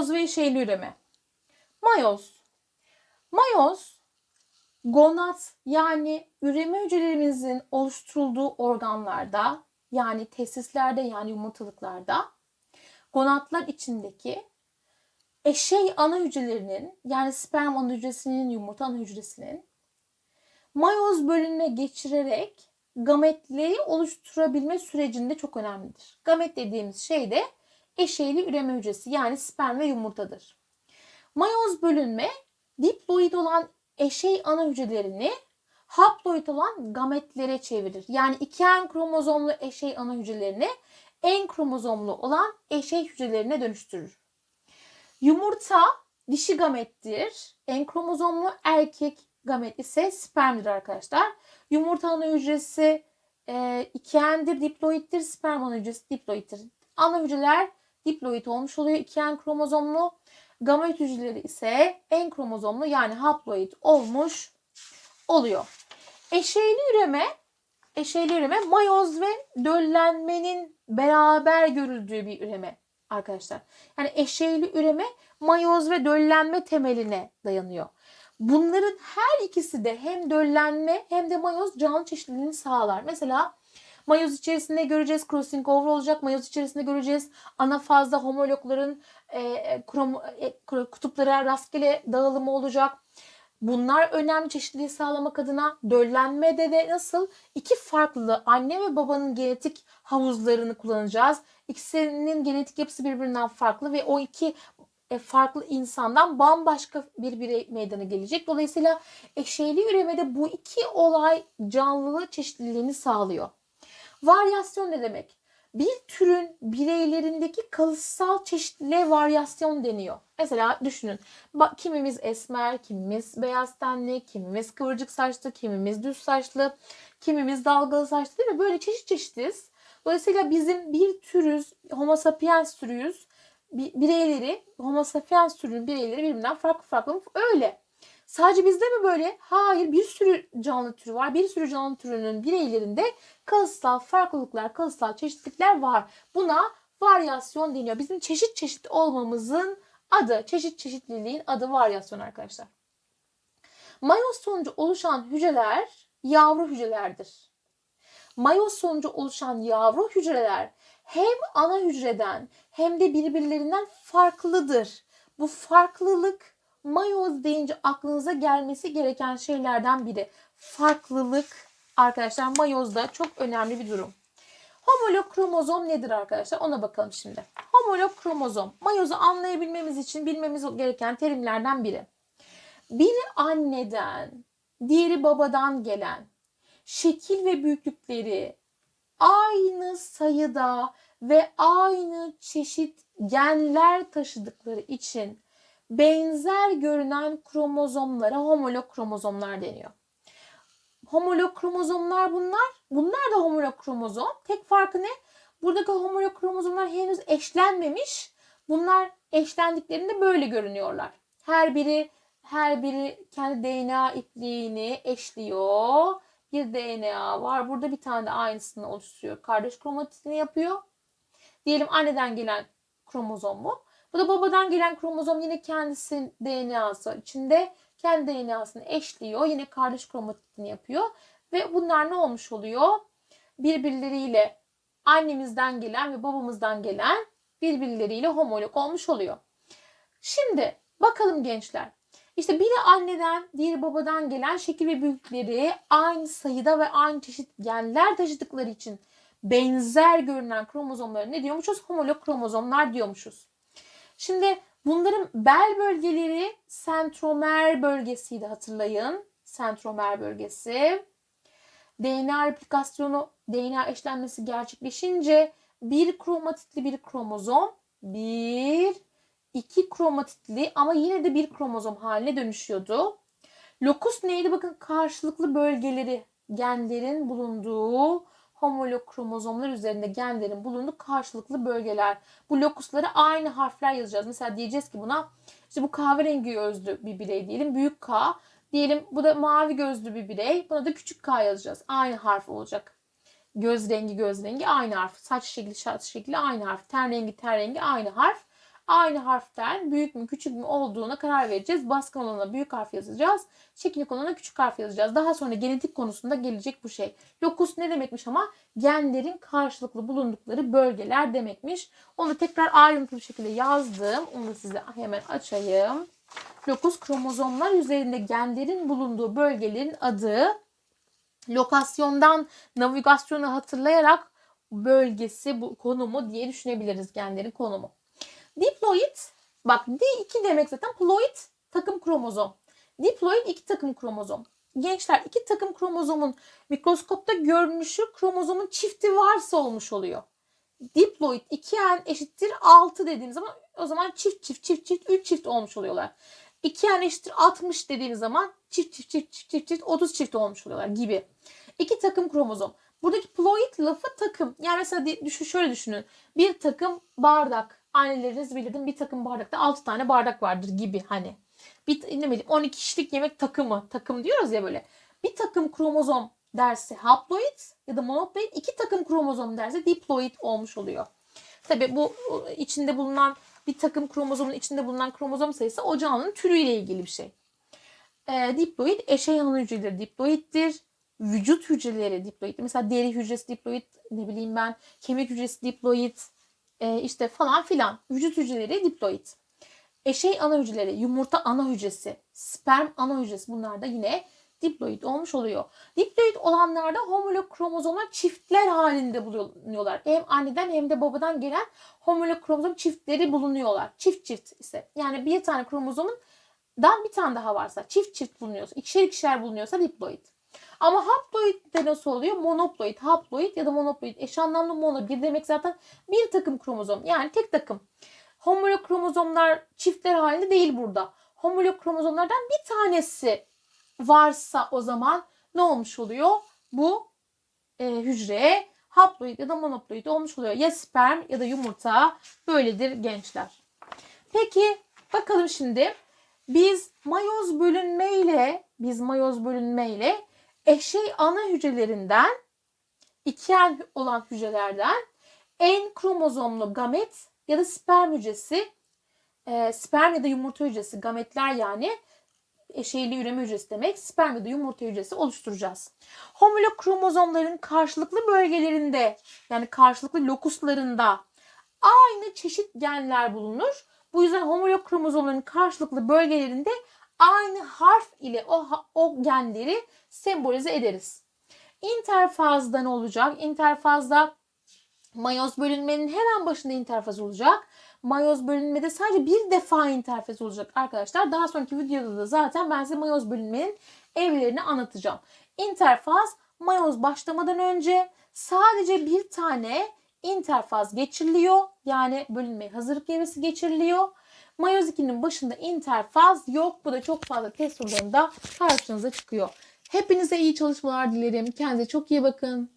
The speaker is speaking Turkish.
Mayoz ve eşeyli üreme. Mayoz. Mayoz gonat yani üreme hücrelerimizin oluşturulduğu organlarda yani tesislerde yani yumurtalıklarda gonatlar içindeki eşey ana hücrelerinin yani sperm ana hücresinin yumurta ana hücresinin mayoz bölünme geçirerek gametleri oluşturabilme sürecinde çok önemlidir. Gamet dediğimiz şey de eşeyli üreme hücresi yani sperm ve yumurtadır. Mayoz bölünme diploid olan eşey ana hücrelerini haploid olan gametlere çevirir. Yani iki en kromozomlu eşey ana hücrelerini en kromozomlu olan eşey hücrelerine dönüştürür. Yumurta dişi gamettir. En kromozomlu erkek gamet ise spermdir arkadaşlar. Yumurta ana hücresi e, ikiendir, diploiddir. Sperm ana hücresi diploiddir. Ana hücreler diploid olmuş oluyor. İkien kromozomlu. Gamet hücreleri ise en kromozomlu yani haploid olmuş oluyor. Eşeyli üreme, eşeyli üreme mayoz ve döllenmenin beraber görüldüğü bir üreme arkadaşlar. Yani eşeyli üreme mayoz ve döllenme temeline dayanıyor. Bunların her ikisi de hem döllenme hem de mayoz canlı çeşitliliğini sağlar. Mesela mayoz içerisinde göreceğiz crossing over olacak. Mayoz içerisinde göreceğiz ana fazla homologların e, krom, e, kutuplara rastgele dağılımı olacak. Bunlar önemli çeşitliliği sağlamak adına döllenmede de nasıl iki farklı anne ve babanın genetik havuzlarını kullanacağız. İkisinin genetik yapısı birbirinden farklı ve o iki e, farklı insandan bambaşka bir birey meydana gelecek. Dolayısıyla eşeyli üremede bu iki olay canlılığı çeşitliliğini sağlıyor. Varyasyon ne demek? Bir türün bireylerindeki kalıtsal çeşitliliğe varyasyon deniyor. Mesela düşünün. Kimimiz esmer, kimimiz beyaz tenli, kimimiz kıvırcık saçlı, kimimiz düz saçlı, kimimiz dalgalı saçlı değil mi? Böyle çeşit çeşitiz. Dolayısıyla bizim bir türüz, homo sapiens türüyüz. Bireyleri, homo sapiens türünün bireyleri birbirinden farklı farklı. Öyle. Sadece bizde mi böyle? Hayır bir sürü canlı türü var. Bir sürü canlı türünün bireylerinde kalıtsal farklılıklar, kalıtsal çeşitlilikler var. Buna varyasyon deniyor. Bizim çeşit çeşit olmamızın adı, çeşit çeşitliliğin adı varyasyon arkadaşlar. Mayoz sonucu oluşan hücreler yavru hücrelerdir. Mayoz sonucu oluşan yavru hücreler hem ana hücreden hem de birbirlerinden farklıdır. Bu farklılık mayoz deyince aklınıza gelmesi gereken şeylerden biri. Farklılık arkadaşlar mayozda çok önemli bir durum. Homolog kromozom nedir arkadaşlar? Ona bakalım şimdi. Homolog kromozom. Mayozu anlayabilmemiz için bilmemiz gereken terimlerden biri. Biri anneden, diğeri babadan gelen şekil ve büyüklükleri aynı sayıda ve aynı çeşit genler taşıdıkları için benzer görünen kromozomlara homolog kromozomlar deniyor. Homolog kromozomlar bunlar. Bunlar da homolog kromozom. Tek farkı ne? Buradaki homolog kromozomlar henüz eşlenmemiş. Bunlar eşlendiklerinde böyle görünüyorlar. Her biri her biri kendi DNA ipliğini eşliyor. Bir DNA var. Burada bir tane de aynısını oluşturuyor. Kardeş kromatitini yapıyor. Diyelim anneden gelen kromozom bu. Bu da babadan gelen kromozom yine kendisinin DNA'sı içinde kendi DNA'sını eşliyor. Yine kardeş kromatitini yapıyor. Ve bunlar ne olmuş oluyor? Birbirleriyle annemizden gelen ve babamızdan gelen birbirleriyle homolog olmuş oluyor. Şimdi bakalım gençler. İşte biri anneden, diğeri babadan gelen şekil ve büyükleri aynı sayıda ve aynı çeşit genler taşıdıkları için benzer görünen kromozomlara ne diyormuşuz? Homolog kromozomlar diyormuşuz. Şimdi bunların bel bölgeleri sentromer bölgesiydi hatırlayın. Sentromer bölgesi. DNA replikasyonu, DNA eşlenmesi gerçekleşince bir kromatitli bir kromozom, bir iki kromatitli ama yine de bir kromozom haline dönüşüyordu. Lokus neydi? Bakın karşılıklı bölgeleri genlerin bulunduğu homolog kromozomlar üzerinde genlerin bulunduğu karşılıklı bölgeler. Bu lokuslara aynı harfler yazacağız. Mesela diyeceğiz ki buna işte bu kahverengi gözlü bir birey diyelim. Büyük K. Diyelim bu da mavi gözlü bir birey. Buna da küçük K yazacağız. Aynı harf olacak. Göz rengi göz rengi aynı harf. Saç şekli saç şekli aynı harf. Ten rengi ten rengi aynı harf. Aynı harften büyük mü küçük mü olduğuna karar vereceğiz. Baskın olana büyük harf yazacağız. Çekinik olana küçük harf yazacağız. Daha sonra genetik konusunda gelecek bu şey. Lokus ne demekmiş ama genlerin karşılıklı bulundukları bölgeler demekmiş. Onu tekrar ayrıntılı bir şekilde yazdım. Onu da size hemen açayım. Lokus kromozomlar üzerinde genlerin bulunduğu bölgelerin adı. Lokasyondan navigasyonu hatırlayarak bölgesi, bu konumu diye düşünebiliriz genlerin konumu. Diploid, bak D2 demek zaten ploid takım kromozom. Diploid iki takım kromozom. Gençler iki takım kromozomun mikroskopta görünüşü kromozomun çifti varsa olmuş oluyor. Diploid 2n eşittir 6 dediğim zaman o zaman çift çift çift çift 3 çift olmuş oluyorlar. 2n eşittir 60 dediğim zaman çift çift çift çift çift çift 30 çift olmuş oluyorlar gibi. İki takım kromozom. Buradaki ploid lafı takım. Yani mesela düşün, şöyle düşünün. Bir takım bardak. Anneleriniz bilirdim bir takım bardakta 6 tane bardak vardır gibi hani. Bir, ne bileyim 12 kişilik yemek takımı. Takım diyoruz ya böyle. Bir takım kromozom derse haploid ya da monoploid. iki takım kromozom derse diploid olmuş oluyor. Tabi bu e, içinde bulunan bir takım kromozomun içinde bulunan kromozom sayısı o canlının türüyle ilgili bir şey. E, diploid eşey ana hücreleri diploiddir. Vücut hücreleri diploid. Mesela deri hücresi diploid, ne bileyim ben kemik hücresi diploid, e, işte falan filan. Vücut hücreleri diploid. Eşey ana hücreleri, yumurta ana hücresi, sperm ana hücresi bunlar da yine diploid olmuş oluyor. Diploid olanlarda homolog kromozomlar çiftler halinde bulunuyorlar. Hem anneden hem de babadan gelen homolog kromozom çiftleri bulunuyorlar. Çift çift ise. Yani bir tane kromozomun dan bir tane daha varsa çift çift bulunuyorsa, ikişer ikişer bulunuyorsa diploid. Ama haploid de nasıl oluyor? Monoploid, haploid ya da monoploid. Eş anlamlı mono bir demek zaten bir takım kromozom. Yani tek takım. Homolog kromozomlar çiftler halinde değil burada. Homolog kromozomlardan bir tanesi varsa o zaman ne olmuş oluyor? Bu e, hücre haploid ya da monoploid olmuş oluyor. Ya sperm ya da yumurta böyledir gençler. Peki bakalım şimdi biz mayoz bölünmeyle biz mayoz bölünmeyle eşey ana hücrelerinden ikiyen olan hücrelerden en kromozomlu gamet ya da sperm hücresi e, sperm ya da yumurta hücresi gametler yani eşeyli üreme hücresi demek sperm ya da yumurta hücresi oluşturacağız. Homolog kromozomların karşılıklı bölgelerinde yani karşılıklı lokuslarında aynı çeşit genler bulunur. Bu yüzden homolog kromozomların karşılıklı bölgelerinde aynı harf ile o, o genleri sembolize ederiz. İnterfazda ne olacak? İnterfazda mayoz bölünmenin hemen başında interfaz olacak. Mayoz bölünmede sadece bir defa interfaz olacak arkadaşlar. Daha sonraki videoda da zaten ben size mayoz bölünmenin evlerini anlatacağım. İnterfaz mayoz başlamadan önce sadece bir tane interfaz geçiriliyor. Yani bölünmeye hazırlık evresi geçiriliyor. Mayoz 2'nin başında interfaz yok. Bu da çok fazla test sorularında karşınıza çıkıyor. Hepinize iyi çalışmalar dilerim. Kendinize çok iyi bakın.